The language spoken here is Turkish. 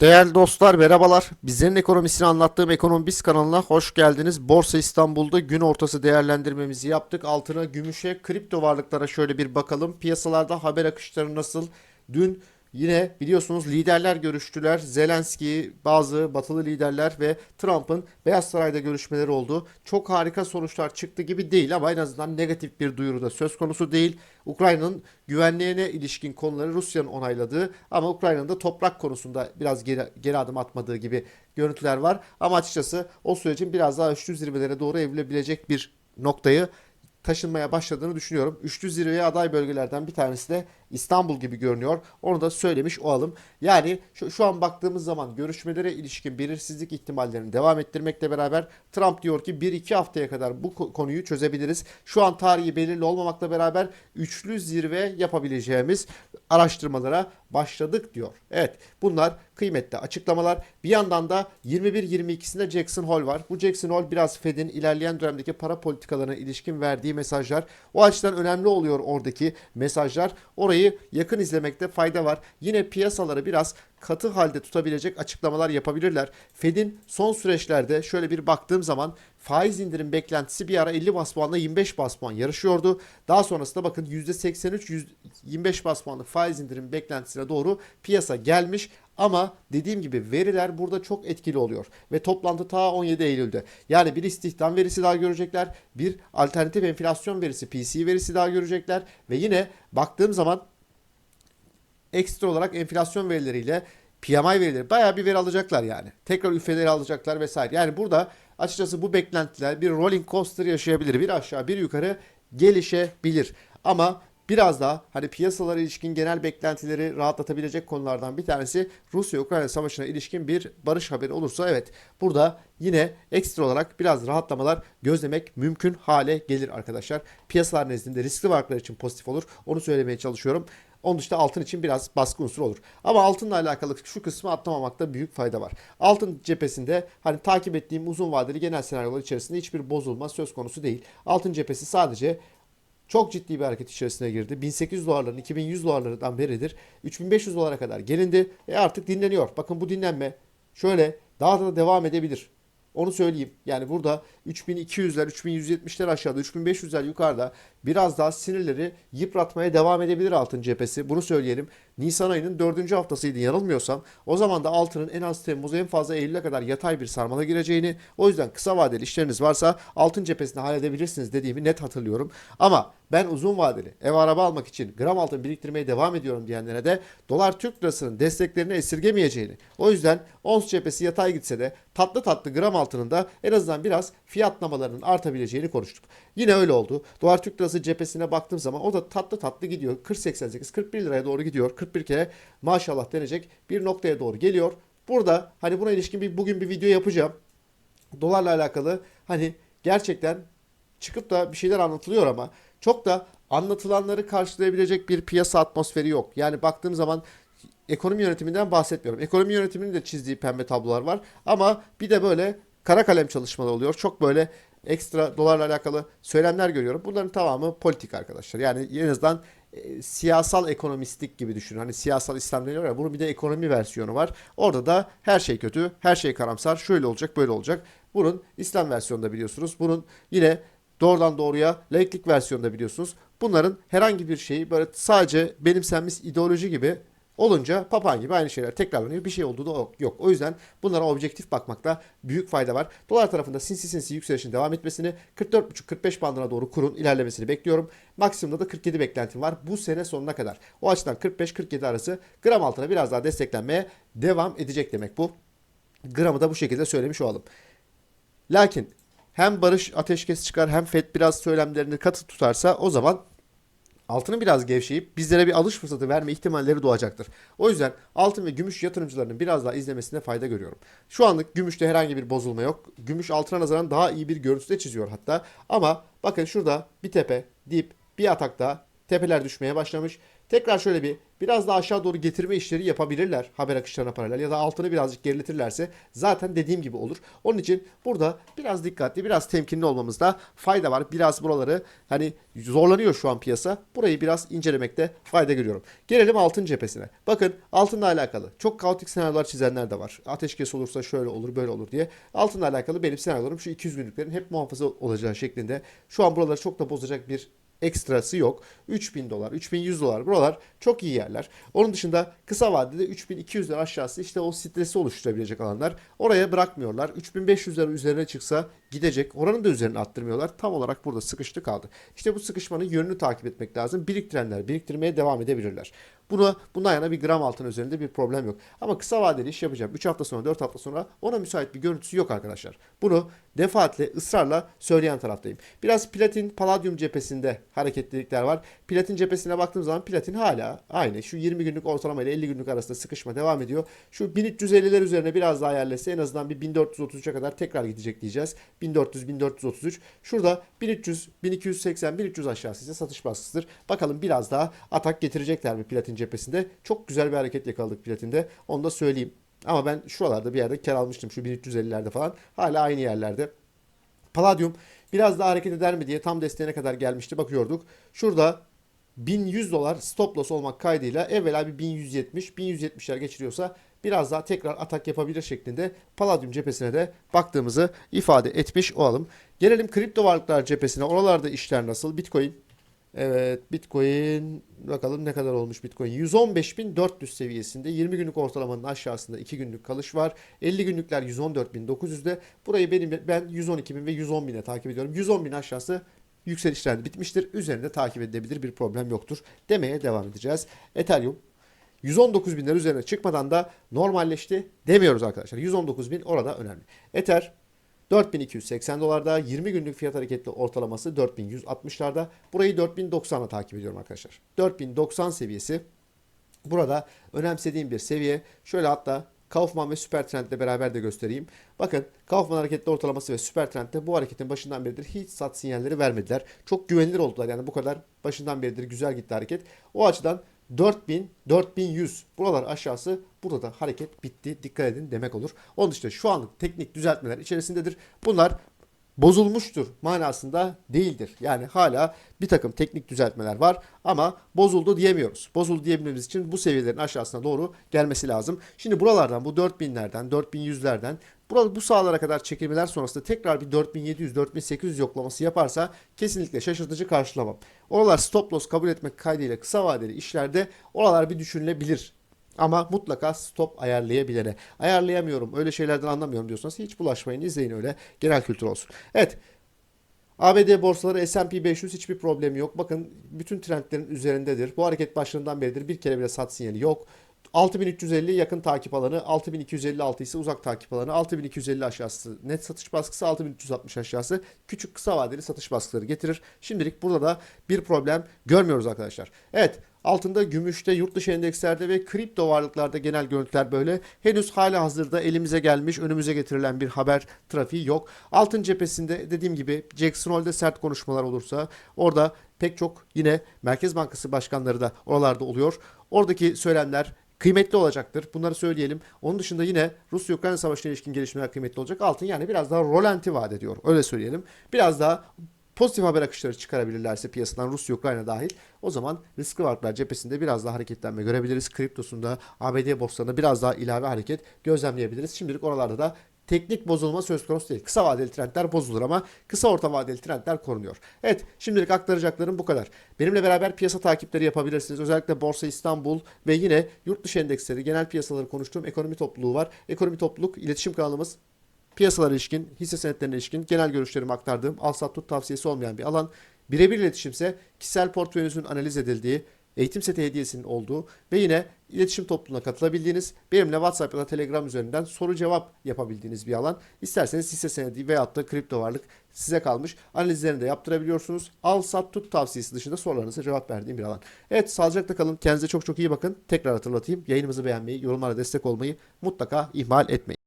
Değerli dostlar merhabalar. Bizlerin ekonomisini anlattığım Ekonomi Biz kanalına hoş geldiniz. Borsa İstanbul'da gün ortası değerlendirmemizi yaptık. Altına, gümüşe, kripto varlıklara şöyle bir bakalım. Piyasalarda haber akışları nasıl? Dün yine biliyorsunuz liderler görüştüler. Zelenski, bazı batılı liderler ve Trump'ın Beyaz Saray'da görüşmeleri oldu. Çok harika sonuçlar çıktı gibi değil ama en azından negatif bir duyuru da söz konusu değil. Ukrayna'nın güvenliğine ilişkin konuları Rusya'nın onayladığı ama Ukrayna'nın da toprak konusunda biraz geri, geri adım atmadığı gibi görüntüler var. Ama açıkçası o sürecin biraz daha üçlü zirvelere doğru evrilebilecek bir noktayı taşınmaya başladığını düşünüyorum. Üçlü zirveye aday bölgelerden bir tanesi de İstanbul gibi görünüyor. Onu da söylemiş olalım. Yani şu, şu an baktığımız zaman görüşmelere ilişkin belirsizlik ihtimallerini devam ettirmekle beraber Trump diyor ki 1-2 haftaya kadar bu ko- konuyu çözebiliriz. Şu an tarihi belirli olmamakla beraber üçlü zirve yapabileceğimiz araştırmalara başladık diyor. Evet bunlar kıymetli açıklamalar. Bir yandan da 21-22'sinde Jackson Hole var. Bu Jackson Hole biraz Fed'in ilerleyen dönemdeki para politikalarına ilişkin verdiği mesajlar. O açıdan önemli oluyor oradaki mesajlar. Orayı yakın izlemekte fayda var. Yine piyasaları biraz katı halde tutabilecek açıklamalar yapabilirler. Fed'in son süreçlerde şöyle bir baktığım zaman faiz indirim beklentisi bir ara 50 bas puanla 25 bas puan yarışıyordu. Daha sonrasında bakın %83 yüz- 25 bas puanlık faiz indirim beklentisine doğru piyasa gelmiş. Ama dediğim gibi veriler burada çok etkili oluyor. Ve toplantı ta 17 Eylül'de. Yani bir istihdam verisi daha görecekler. Bir alternatif enflasyon verisi PCE verisi daha görecekler. Ve yine baktığım zaman ekstra olarak enflasyon verileriyle PMI verileri bayağı bir veri alacaklar yani. Tekrar üfeleri alacaklar vesaire. Yani burada açıkçası bu beklentiler bir rolling coaster yaşayabilir. Bir aşağı bir yukarı gelişebilir. Ama biraz daha hani piyasalara ilişkin genel beklentileri rahatlatabilecek konulardan bir tanesi Rusya-Ukrayna savaşına ilişkin bir barış haberi olursa evet burada yine ekstra olarak biraz rahatlamalar gözlemek mümkün hale gelir arkadaşlar. Piyasalar nezdinde riskli varlıklar için pozitif olur. Onu söylemeye çalışıyorum. Onun dışında altın için biraz baskı unsuru olur. Ama altınla alakalı şu kısmı atlamamakta büyük fayda var. Altın cephesinde hani takip ettiğim uzun vadeli genel senaryolar içerisinde hiçbir bozulma söz konusu değil. Altın cephesi sadece çok ciddi bir hareket içerisine girdi. 1800 dolarların 2100 dolarlardan beridir 3500 dolara kadar gelindi. E artık dinleniyor. Bakın bu dinlenme şöyle daha da devam edebilir. Onu söyleyeyim. Yani burada 3200'ler, 3170'ler aşağıda, 3500'ler yukarıda biraz daha sinirleri yıpratmaya devam edebilir altın cephesi. Bunu söyleyelim. Nisan ayının 4. haftasıydı yanılmıyorsam. O zaman da altının en az Temmuz en fazla Eylül'e kadar yatay bir sarmala gireceğini, o yüzden kısa vadeli işleriniz varsa altın cephesini halledebilirsiniz dediğimi net hatırlıyorum. Ama ben uzun vadeli ev araba almak için gram altın biriktirmeye devam ediyorum diyenlere de dolar Türk lirasının desteklerini esirgemeyeceğini, o yüzden ons cephesi yatay gitse de tatlı tatlı gram altının da en azından biraz fiyatlamalarının artabileceğini konuştuk. Yine öyle oldu. Dolar Türk lirası cephesine baktığım zaman o da tatlı tatlı gidiyor. 40.88, 41 liraya doğru gidiyor. 41 kere maşallah denecek bir noktaya doğru geliyor. Burada hani buna ilişkin bir bugün bir video yapacağım. Dolarla alakalı hani gerçekten çıkıp da bir şeyler anlatılıyor ama çok da anlatılanları karşılayabilecek bir piyasa atmosferi yok. Yani baktığım zaman ekonomi yönetiminden bahsetmiyorum. Ekonomi yönetiminin de çizdiği pembe tablolar var ama bir de böyle kara kalem çalışmalar oluyor. Çok böyle ekstra dolarla alakalı söylemler görüyorum. Bunların tamamı politik arkadaşlar. Yani en azından e, siyasal ekonomistlik gibi düşünün. Hani siyasal İslam deniyor ya bunun bir de ekonomi versiyonu var. Orada da her şey kötü, her şey karamsar, şöyle olacak, böyle olacak. Bunun İslam versiyonu da biliyorsunuz. Bunun yine doğrudan doğruya laiklik versiyonu da biliyorsunuz. Bunların herhangi bir şeyi böyle sadece benimsenmiş ideoloji gibi olunca papağan gibi aynı şeyler tekrarlanıyor. Bir şey olduğu da yok. O yüzden bunlara objektif bakmakta büyük fayda var. Dolar tarafında sinsi sinsi yükselişin devam etmesini 44,5-45 bandına doğru kurun ilerlemesini bekliyorum. Maksimumda da 47 beklentim var bu sene sonuna kadar. O açıdan 45-47 arası gram altına biraz daha desteklenmeye devam edecek demek bu. Gramı da bu şekilde söylemiş olalım. Lakin hem barış ateşkes çıkar hem FED biraz söylemlerini katı tutarsa o zaman altının biraz gevşeyip bizlere bir alış fırsatı verme ihtimalleri doğacaktır. O yüzden altın ve gümüş yatırımcılarının biraz daha izlemesine fayda görüyorum. Şu anlık gümüşte herhangi bir bozulma yok. Gümüş altına nazaran daha iyi bir görüntü de çiziyor hatta. Ama bakın şurada bir tepe, dip, bir atak daha tepeler düşmeye başlamış. Tekrar şöyle bir biraz daha aşağı doğru getirme işleri yapabilirler haber akışlarına paralel ya da altını birazcık geriletirlerse zaten dediğim gibi olur. Onun için burada biraz dikkatli, biraz temkinli olmamızda fayda var. Biraz buraları hani zorlanıyor şu an piyasa. Burayı biraz incelemekte fayda görüyorum. Gelelim altın cephesine. Bakın altınla alakalı çok kaotik senaryolar çizenler de var. Ateşkes olursa şöyle olur, böyle olur diye. Altınla alakalı benim senaryolarım şu 200 günlüklerin hep muhafaza olacağı şeklinde. Şu an buraları çok da bozacak bir ekstrası yok. 3000 dolar, 3100 dolar buralar çok iyi yerler. Onun dışında kısa vadede 3200 lira aşağısı işte o stresi oluşturabilecek alanlar. Oraya bırakmıyorlar. 3500 lira üzerine çıksa gidecek. Oranın da üzerine attırmıyorlar. Tam olarak burada sıkıştı kaldı. İşte bu sıkışmanın yönünü takip etmek lazım. Biriktirenler biriktirmeye devam edebilirler. Buna, bundan yana bir gram altın üzerinde bir problem yok. Ama kısa vadeli iş yapacağım. 3 hafta sonra 4 hafta sonra ona müsait bir görüntüsü yok arkadaşlar. Bunu defaatle ısrarla söyleyen taraftayım. Biraz platin paladyum cephesinde hareketlilikler var. Platin cephesine baktığım zaman platin hala aynı. Şu 20 günlük ortalama ile 50 günlük arasında sıkışma devam ediyor. Şu 1350'ler üzerine biraz daha yerlese en azından bir 1433'e kadar tekrar gidecek diyeceğiz. 1400 1433. Şurada 1300 1280 1300 aşağısı ise satış baskısıdır. Bakalım biraz daha atak getirecekler mi platin cephesinde? Çok güzel bir hareket yakaladık platinde. Onu da söyleyeyim. Ama ben şuralarda bir yerde kar almıştım. Şu 1350'lerde falan. Hala aynı yerlerde. Palladium biraz daha hareket eder mi diye tam desteğine kadar gelmişti. Bakıyorduk. Şurada 1100 dolar stop loss olmak kaydıyla evvela bir 1170, 1170'ler geçiriyorsa biraz daha tekrar atak yapabilir şeklinde Palladium cephesine de baktığımızı ifade etmiş olalım. Gelelim kripto varlıklar cephesine. Oralarda işler nasıl? Bitcoin Evet Bitcoin bakalım ne kadar olmuş Bitcoin. 115.400 seviyesinde 20 günlük ortalamanın aşağısında 2 günlük kalış var. 50 günlükler 114.900'de. Burayı benim ben 112.000 ve 110.000'e takip ediyorum. 110.000 aşağısı yükselişler bitmiştir. Üzerinde takip edilebilir bir problem yoktur demeye devam edeceğiz. Ethereum 119 binler üzerine çıkmadan da normalleşti demiyoruz arkadaşlar. 119 bin orada önemli. Ether 4280 dolarda 20 günlük fiyat hareketli ortalaması 4160'larda. Burayı 4090'a takip ediyorum arkadaşlar. 4090 seviyesi burada önemsediğim bir seviye. Şöyle hatta Kaufman ve Supertrend ile beraber de göstereyim. Bakın Kaufman hareketli ortalaması ve Supertrend'de bu hareketin başından beridir hiç sat sinyalleri vermediler. Çok güvenilir oldular. Yani bu kadar başından beridir güzel gitti hareket. O açıdan 4000, 4100 buralar aşağısı burada da hareket bitti. Dikkat edin demek olur. Onun dışında şu anlık teknik düzeltmeler içerisindedir. Bunlar bozulmuştur manasında değildir. Yani hala bir takım teknik düzeltmeler var ama bozuldu diyemiyoruz. Bozuldu diyebilmemiz için bu seviyelerin aşağısına doğru gelmesi lazım. Şimdi buralardan bu 4000'lerden 4100'lerden Burada bu sahalara kadar çekilmeler sonrasında tekrar bir 4700-4800 yoklaması yaparsa kesinlikle şaşırtıcı karşılamam. Oralar stop loss kabul etmek kaydıyla kısa vadeli işlerde oralar bir düşünülebilir. Ama mutlaka stop ayarlayabilene. Ayarlayamıyorum öyle şeylerden anlamıyorum diyorsanız hiç bulaşmayın izleyin öyle genel kültür olsun. Evet ABD borsaları S&P 500 hiçbir problemi yok. Bakın bütün trendlerin üzerindedir. Bu hareket başlarından beridir. Bir kere bile sat sinyali yok. 6350 yakın takip alanı, 6256 ise uzak takip alanı, 6250 aşağısı net satış baskısı, 6360 aşağısı küçük kısa vadeli satış baskıları getirir. Şimdilik burada da bir problem görmüyoruz arkadaşlar. Evet Altında, gümüşte, yurt dışı endekslerde ve kripto varlıklarda genel görüntüler böyle. Henüz hala hazırda elimize gelmiş, önümüze getirilen bir haber trafiği yok. Altın cephesinde dediğim gibi Jackson Hole'de sert konuşmalar olursa orada pek çok yine Merkez Bankası başkanları da oralarda oluyor. Oradaki söylemler kıymetli olacaktır. Bunları söyleyelim. Onun dışında yine Rusya-Ukrayna savaşına ilişkin gelişmeler kıymetli olacak. Altın yani biraz daha rolanti vaat ediyor. Öyle söyleyelim. Biraz daha pozitif haber akışları çıkarabilirlerse piyasadan Rusya, Ukrayna dahil o zaman riskli varlıklar cephesinde biraz daha hareketlenme görebiliriz. Kriptosunda ABD borsalarında biraz daha ilave hareket gözlemleyebiliriz. Şimdilik oralarda da teknik bozulma söz konusu değil. Kısa vadeli trendler bozulur ama kısa orta vadeli trendler korunuyor. Evet şimdilik aktaracaklarım bu kadar. Benimle beraber piyasa takipleri yapabilirsiniz. Özellikle Borsa İstanbul ve yine yurt dışı endeksleri, genel piyasaları konuştuğum ekonomi topluluğu var. Ekonomi topluluk iletişim kanalımız piyasalara ilişkin, hisse senetlerine ilişkin genel görüşlerimi aktardığım al sat tut tavsiyesi olmayan bir alan. Birebir iletişimse kişisel portföyünüzün analiz edildiği, eğitim seti hediyesinin olduğu ve yine iletişim topluluğuna katılabildiğiniz, benimle WhatsApp ya da Telegram üzerinden soru cevap yapabildiğiniz bir alan. İsterseniz hisse senedi veyahut da kripto varlık size kalmış. Analizlerini de yaptırabiliyorsunuz. Al sat tut tavsiyesi dışında sorularınıza cevap verdiğim bir alan. Evet sağlıcakla kalın. Kendinize çok çok iyi bakın. Tekrar hatırlatayım. Yayınımızı beğenmeyi, yorumlara destek olmayı mutlaka ihmal etmeyin.